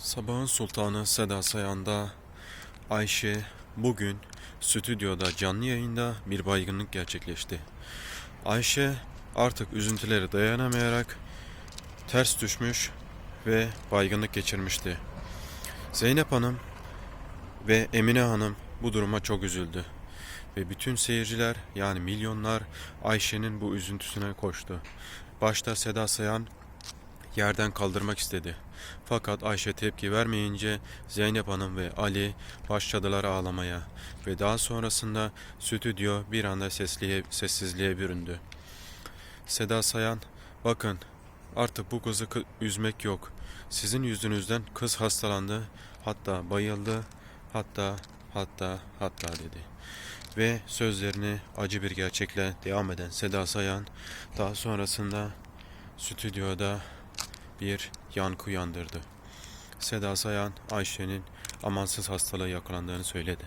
Sabahın Sultanı Seda Sayan'da Ayşe bugün stüdyoda canlı yayında bir baygınlık gerçekleşti. Ayşe artık üzüntüleri dayanamayarak ters düşmüş ve baygınlık geçirmişti. Zeynep Hanım ve Emine Hanım bu duruma çok üzüldü. Ve bütün seyirciler yani milyonlar Ayşe'nin bu üzüntüsüne koştu. Başta Seda Sayan yerden kaldırmak istedi. Fakat Ayşe tepki vermeyince Zeynep Hanım ve Ali başladılar ağlamaya ve daha sonrasında stüdyo bir anda sesliye, sessizliğe büründü. Seda Sayan, bakın artık bu kızı kı- üzmek yok. Sizin yüzünüzden kız hastalandı, hatta bayıldı, hatta hatta hatta dedi. Ve sözlerini acı bir gerçekle devam eden Seda Sayan daha sonrasında stüdyoda bir yankı uyandırdı. Seda Sayan Ayşe'nin amansız hastalığa yakalandığını söyledi.